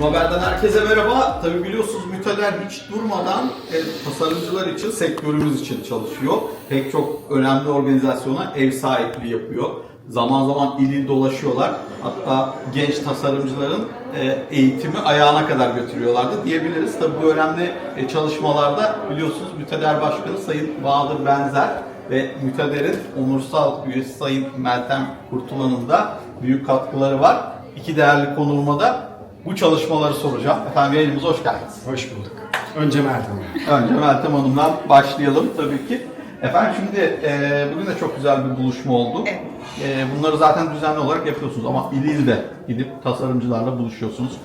Herkese merhaba. Tabii biliyorsunuz müteler hiç durmadan e, tasarımcılar için, sektörümüz için çalışıyor. Pek çok önemli organizasyona ev sahipliği yapıyor. Zaman zaman il il dolaşıyorlar. Hatta genç tasarımcıların e, eğitimi ayağına kadar götürüyorlardı diyebiliriz. Tabii bu önemli e, çalışmalarda biliyorsunuz müteler başkanı Sayın Bahadır Benzer ve mütederin onursal üyesi Sayın Meltem Kurtulan'ın da büyük katkıları var. İki değerli konuğuma da bu çalışmaları soracağım. Efendim yayınımıza hoş geldiniz. Hoş bulduk. Önce Meltem. Önce Meltem Hanım'dan başlayalım tabii ki. Efendim şimdi e, bugün de çok güzel bir buluşma oldu. Evet. E, bunları zaten düzenli olarak yapıyorsunuz ama il ilde gidip tasarımcılarla buluşuyorsunuz.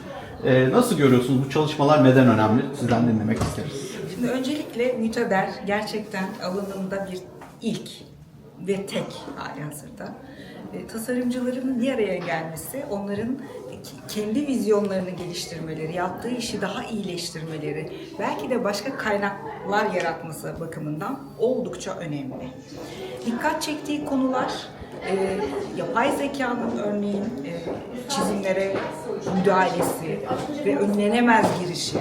E, nasıl görüyorsunuz bu çalışmalar neden önemli? Sizden dinlemek isteriz. Şimdi öncelikle müteber gerçekten alanında bir ilk ve tek hali hazırda. E, tasarımcıların bir araya gelmesi, onların kendi vizyonlarını geliştirmeleri, yaptığı işi daha iyileştirmeleri, belki de başka kaynaklar yaratması bakımından oldukça önemli. Dikkat çektiği konular e, yapay zekanın örneğin e, çizimlere müdahalesi ve önlenemez girişi,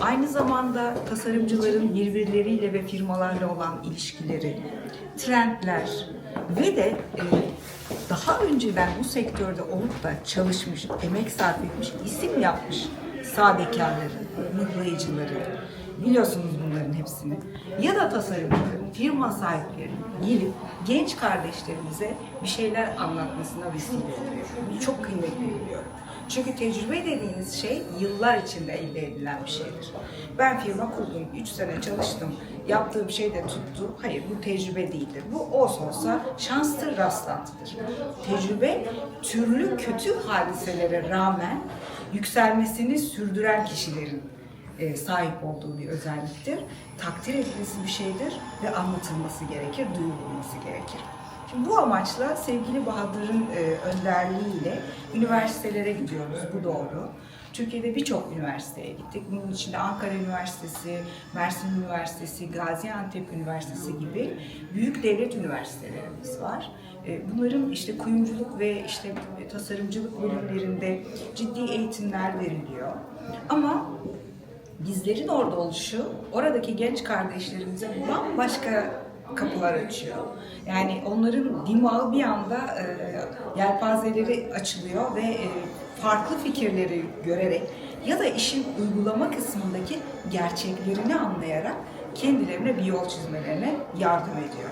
Aynı zamanda tasarımcıların birbirleriyle ve firmalarla olan ilişkileri, trendler ve de e, daha önceden bu sektörde olup da çalışmış, emek sarf etmiş, isim yapmış sadekarları, mıhlayıcıları, biliyorsunuz bunların hepsini. Ya da tasarımcıların, firma sahipleri gelip genç kardeşlerimize bir şeyler anlatmasına vesile oluyor. Çok kıymetli biliyorum. Çünkü tecrübe dediğiniz şey yıllar içinde elde edilen bir şeydir. Ben firma kurdum, 3 sene çalıştım, yaptığım şey de tuttu. Hayır bu tecrübe değildir. Bu olsa olsa şanstır, rastlantıdır. Tecrübe türlü kötü hadiselere rağmen yükselmesini sürdüren kişilerin e, sahip olduğu bir özelliktir. Takdir edilmesi bir şeydir ve anlatılması gerekir, duyurulması gerekir. Şimdi bu amaçla sevgili Bahadır'ın e, önderliğiyle üniversitelere gidiyoruz, bu doğru. Türkiye'de birçok üniversiteye gittik. Bunun içinde Ankara Üniversitesi, Mersin Üniversitesi, Gaziantep Üniversitesi gibi büyük devlet üniversitelerimiz var. E, Bunların işte kuyumculuk ve işte tasarımcılık bölümlerinde ciddi eğitimler veriliyor. Ama bizlerin orada oluşu oradaki genç kardeşlerimize bambaşka kapılar açıyor. Yani onların dimağı bir anda e, yelpazeleri açılıyor ve e, farklı fikirleri görerek ya da işin uygulama kısmındaki gerçeklerini anlayarak kendilerine bir yol çizmelerine yardım ediyor.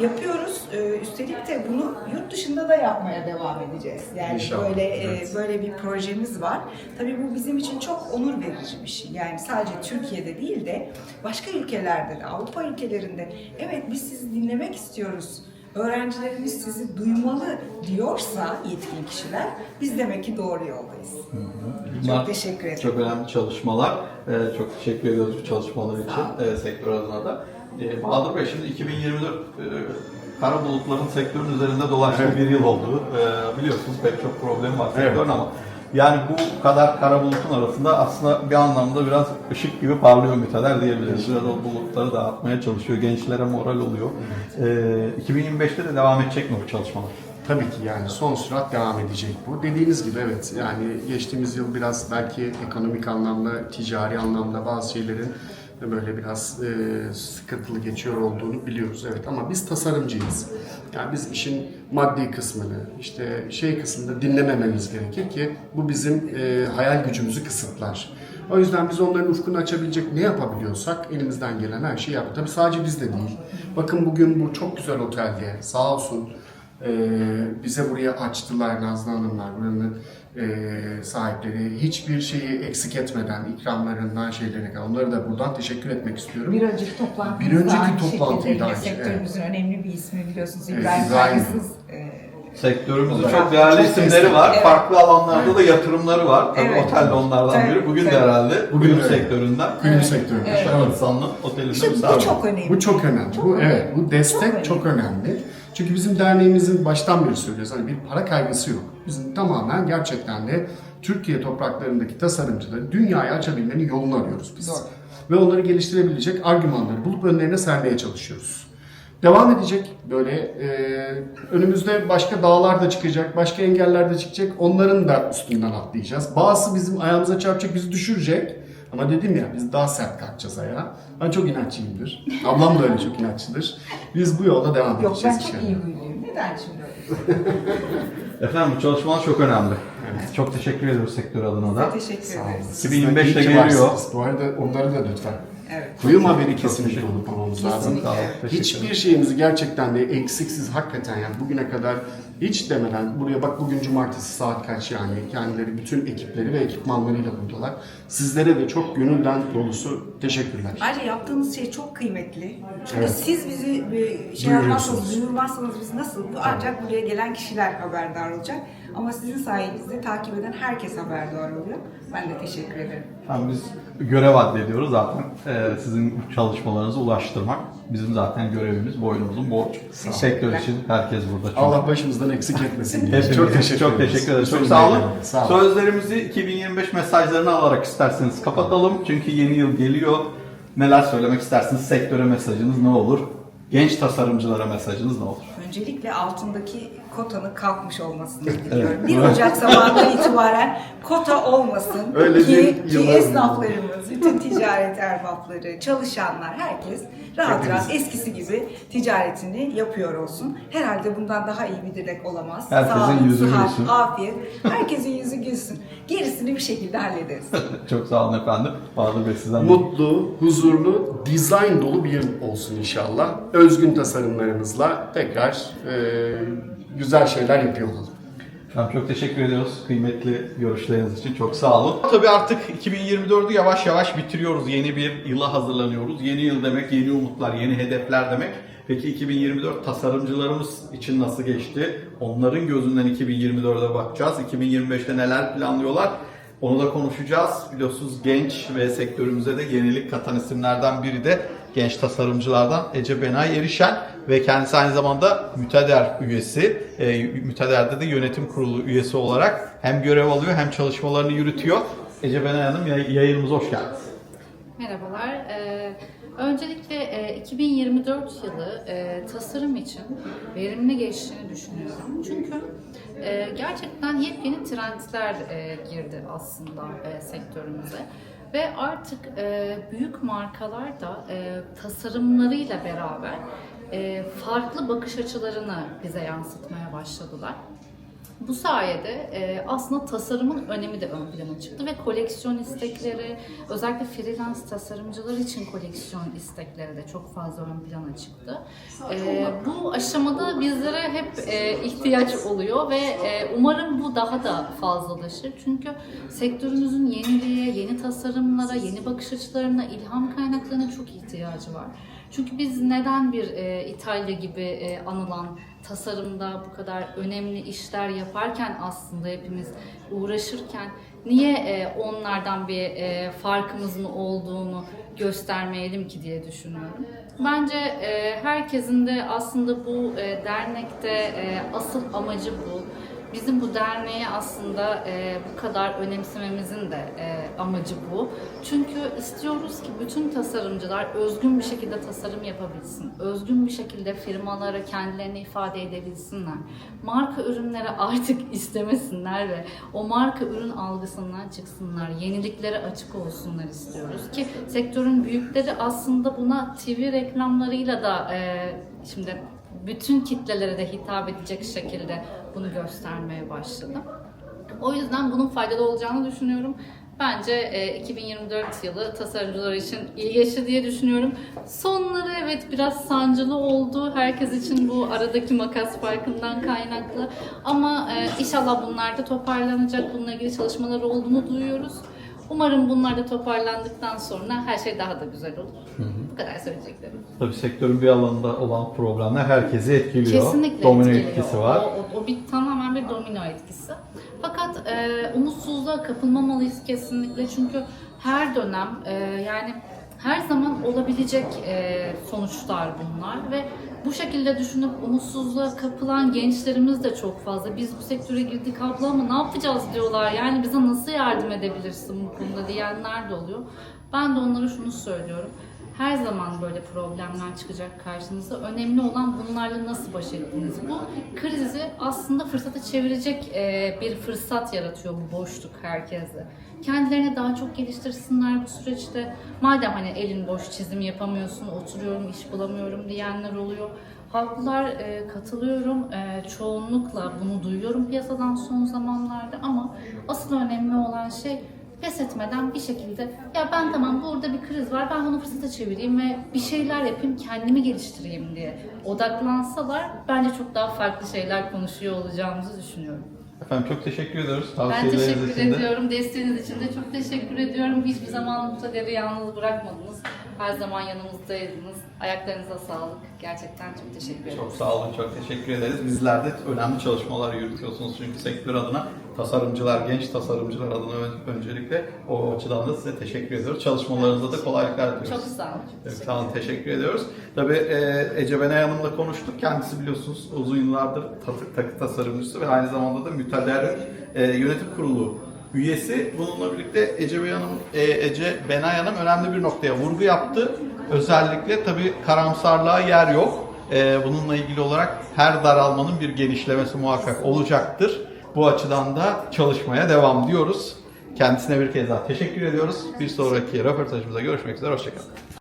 Yapıyoruz. Ee, üstelik de bunu yurt dışında da yapmaya devam edeceğiz. Yani İnşallah, böyle e, evet. böyle bir projemiz var. Tabii bu bizim için çok onur verici bir şey. Yani sadece Türkiye'de değil de başka ülkelerde de, Avrupa ülkelerinde evet biz sizi dinlemek istiyoruz. Öğrencilerimiz sizi duymalı diyorsa yetkili kişiler biz demek ki doğru yoldayız. Bunlar Çok teşekkür ederim. Çok önemli çalışmalar. Ee, çok teşekkür ediyoruz bu çalışmalar için e, sektör adına da. Ee, Bahadır Bey şimdi 2024 e, kara bulutların sektörün üzerinde dolaştığı Evet. bir yıl oldu. Ee, biliyorsunuz pek çok problem var Evet. sektörün ama yani bu kadar kara bulutun arasında aslında bir anlamda biraz ışık gibi parlıyor müteler diyebiliriz. Biraz o bulutları dağıtmaya çalışıyor. Gençlere moral oluyor. Ee, 2025'te de devam edecek mi bu çalışmalar? Tabii ki yani son sürat devam edecek bu. Dediğiniz gibi evet yani geçtiğimiz yıl biraz belki ekonomik anlamda, ticari anlamda bazı şeylerin de böyle biraz e, sıkıntılı geçiyor olduğunu biliyoruz evet ama biz tasarımcıyız. Yani biz işin maddi kısmını işte şey kısmında dinlemememiz gerekir ki bu bizim e, hayal gücümüzü kısıtlar. O yüzden biz onların ufkunu açabilecek ne yapabiliyorsak elimizden gelen her şeyi yapıyoruz. Tabii sadece biz de değil. Bakın bugün bu çok güzel otelde sağ olsun bize buraya açtılar Nazlı Hanımlar, buranın e, sahipleri. Hiçbir şeyi eksik etmeden, ikramlarından şeylerine kadar. Onlara da buradan teşekkür etmek istiyorum. Bir önceki toplantımız Bir önceki toplantıydı yine aynı, sektörümüzün önemli bir ismi biliyorsunuz Evet, İbrahim İbrahim. Kaygısız. e, Sektörümüzün Çok çok değerli çok isimleri var. Evet. Farklı alanlarda da yatırımları var. Tabii Evet. otel de onlardan Evet. biri. Bugün de Evet. herhalde Bugün bugün de. sektöründen. Kuyum sektörü. Evet. Evet. Sanlı otelinde İşte bu misafir. çok önemli. Bu çok önemli. Çok bu önemli. evet, bu destek Çok çok önemli. Çünkü bizim derneğimizin baştan beri söylüyoruz. Hani bir para kaygısı yok. Bizim tamamen gerçekten de Türkiye topraklarındaki tasarımcıları dünyaya açabilmenin yolunu arıyoruz biz. Doğru. Ve onları geliştirebilecek argümanları bulup önlerine sermeye çalışıyoruz. devam edecek. Böyle e, önümüzde başka dağlar da çıkacak, başka engeller de çıkacak. Onların da üstünden atlayacağız. Bazısı bizim ayağımıza çarpacak, bizi düşürecek. Ama dedim ya biz daha sert kalkacağız ayağa. Ben çok inatçıyımdır. Ablam da öyle çok inatçıdır. Biz bu yolda devam Yok ben edeceğiz çok inşallah. iyi huyluyum. Neden şimdi öyle? Efendim bu çalışmalar çok önemli. Çok teşekkür ediyoruz sektör adına da. Teşekkür ederiz. Siz de 2025'te iyi ki geliyor. Bu arada onları da lütfen. Evet. Kuyum haberi kesinlikle unutmamamız lazım. Kesinlikle. Hiçbir şeyimizi gerçekten de eksiksiz hakikaten yani bugüne kadar hiç demeden buraya bak bugün cumartesi saat kaç yani kendileri bütün ekipleri ve ekipmanlarıyla buradalar. Sizlere de çok gönülden dolusu teşekkürler. Ayrıca yaptığınız şey çok kıymetli. Çünkü Evet. siz bizi e, şey yapmazsanız, duyurmazsanız biz nasıl? Bu ancak buraya gelen kişiler haberdar olacak. Ama sizin sayenizde takip eden herkes haberdar oluyor. Ben de teşekkür ederim. Efendim biz görev addediyoruz zaten. Ee, sizin çalışmalarınızı ulaştırmak bizim zaten görevimiz, boynumuzun borcu. Sektör için herkes burada. çünkü. Allah başımızdan eksik etmesin. Hepimiz çok teşekkür çok teşekkür ederiz. Çok sağ olun. Sağ olun. Sözlerimizi 2025 mesajlarını alarak isterseniz kapatalım. Çünkü yeni yıl geliyor. Neler söylemek istersiniz? Sektöre mesajınız ne olur? Genç tasarımcılara mesajınız ne olur? Öncelikle altındaki kotanın kalkmış olmasını diliyorum. 1 Ocak zamanından itibaren kota olmasın Öyle ki, ki esnaflarımız, bütün ticaret erbapları, çalışanlar, herkes rahat rahat eskisi gibi ticaretini yapıyor olsun. Herhalde bundan daha iyi bir dilek olamaz. Herkesin Sağlık, yüzü sıhhat, gülsün. afiyet. Herkesin yüzü gülsün. Gerisini bir şekilde hallederiz. Çok sağ olun efendim. Bahadır Bey sizden de Mutlu, huzurlu, dizayn dolu bir yıl olsun inşallah. Özgün tasarımlarımızla tekrar e, güzel şeyler yapıyor olalım. Efendim çok teşekkür ediyoruz kıymetli görüşleriniz için. Çok sağ olun. Tabii artık 2024'ü yavaş yavaş bitiriyoruz. Yeni bir yıla hazırlanıyoruz. Yeni yıl demek yeni umutlar, yeni hedefler demek. Peki 2024 tasarımcılarımız için nasıl geçti? Onların gözünden 2024'e bakacağız. 2025'te neler planlıyorlar? Onu da konuşacağız. Biliyorsunuz genç ve sektörümüze de yenilik katan isimlerden biri de genç tasarımcılardan Ece Benay Erişen ve kendisi aynı zamanda Müteder üyesi. E, Müteder'de de yönetim kurulu üyesi olarak hem görev alıyor hem çalışmalarını yürütüyor. Ece Benay Hanım yay- yayınımıza hoş geldiniz. Merhabalar. Ee, öncelikle e, 2024 yılı e, tasarım için verimli geçtiğini düşünüyorum. Çünkü e, gerçekten yepyeni trendler e, girdi aslında e, sektörümüze. Ve artık e, büyük markalar da e, tasarımlarıyla beraber e, farklı bakış açılarını bize yansıtmaya başladılar. Bu sayede e, aslında tasarımın önemi de ön plana çıktı ve koleksiyon istekleri, özellikle freelance tasarımcılar için koleksiyon istekleri de çok fazla ön plana çıktı. E, bu aşamada bizlere hep e, ihtiyaç oluyor ve e, umarım bu daha da fazlalaşır. Çünkü sektörümüzün yeniliğe, yeni tasarımlara, yeni bakış açılarına, ilham kaynaklarına çok ihtiyacı var. Çünkü biz neden bir e, İtalya gibi e, anılan tasarımda bu kadar önemli işler yaparken aslında hepimiz uğraşırken niye e, onlardan bir e, farkımızın olduğunu göstermeyelim ki diye düşünüyorum. Bence e, herkesin de aslında bu dernekte asıl amacı bu. Bizim bu derneği aslında e, bu kadar önemsememizin de e, amacı bu. Çünkü istiyoruz ki bütün tasarımcılar özgün bir şekilde tasarım yapabilsin. Özgün bir şekilde firmalara kendilerini ifade edebilsinler. Marka ürünleri artık istemesinler ve o marka ürün algısından çıksınlar. Yeniliklere açık olsunlar istiyoruz ki sektörün büyükleri aslında buna TV reklamlarıyla da e, şimdi bütün kitlelere de hitap edecek şekilde bunu göstermeye başladı. O yüzden bunun faydalı olacağını düşünüyorum. Bence e, 2024 yılı tasarımcılar için iyi geçti diye düşünüyorum. Sonları evet biraz sancılı oldu. Herkes için bu aradaki makas farkından kaynaklı. Ama e, inşallah bunlar da toparlanacak. Bununla ilgili çalışmalar olduğunu duyuyoruz. Umarım bunlar da toparlandıktan sonra her şey daha da güzel olur. Bu kadar söyleyeceklerim. Tabii sektörün bir alanında olan problemler herkesi etkiliyor. Kesinlikle Domino etkiliyor. etkisi var. O, o, o bir tamamen bir domino etkisi. Fakat e, umutsuzluğa kapılmamalıyız kesinlikle çünkü her dönem e, yani her zaman olabilecek e, sonuçlar bunlar ve bu şekilde düşünüp umutsuzluğa kapılan gençlerimiz de çok fazla. Biz bu sektöre girdik abla ama ne yapacağız diyorlar. Yani bize nasıl yardım edebilirsin bu konuda diyenler de oluyor. Ben de onlara şunu söylüyorum. Her zaman böyle problemler çıkacak karşınıza. Önemli olan bunlarla nasıl baş ettiniz? Bu krizi aslında fırsata çevirecek e, bir fırsat yaratıyor bu boşluk herkese. Kendilerini daha çok geliştirsinler bu süreçte. Madem hani elin boş çizim yapamıyorsun, oturuyorum, iş bulamıyorum diyenler oluyor. Haklılar e, katılıyorum. E, çoğunlukla bunu duyuyorum piyasadan son zamanlarda ama asıl önemli olan şey pes etmeden bir şekilde ya ben tamam burada bir kriz var ben bunu fırsata çevireyim ve bir şeyler yapayım kendimi geliştireyim diye odaklansalar bence çok daha farklı şeyler konuşuyor olacağımızı düşünüyorum. Efendim çok teşekkür ediyoruz. Ben Tavsiyeleriniz teşekkür için de. ediyorum. Desteğiniz için de çok teşekkür ediyorum. Hiçbir zaman Mutlu'ları yalnız bırakmadınız. Her zaman yanımızdaydınız. Ayaklarınıza sağlık. Gerçekten çok teşekkür ederim. Çok sağ olun, çok teşekkür ederiz. Bizler de önemli çalışmalar yürütüyorsunuz çünkü sektör adına, tasarımcılar, genç tasarımcılar adına ön- öncelikle o açıdan da size teşekkür ediyoruz. Çalışmalarınızda da kolaylıklar diliyoruz. Çok sağ olun. Çok teşekkür Sağ olun, teşekkür ediyoruz. Tabii e, Ece Benay Hanım'la konuştuk. Kendisi biliyorsunuz uzun yıllardır takı, takı tasarımcısı ve aynı zamanda da Mütader'in e, yönetim kurulu üyesi. Bununla birlikte Ece Benay Hanım, e, Ece Benay Hanım önemli bir noktaya vurgu yaptı. Özellikle tabii karamsarlığa yer yok. E, bununla ilgili olarak her daralmanın bir genişlemesi muhakkak olacaktır. Bu açıdan da çalışmaya devam diyoruz. Kendisine bir kez daha teşekkür ediyoruz. Bir sonraki röportajımıza görüşmek üzere. Hoşçakalın.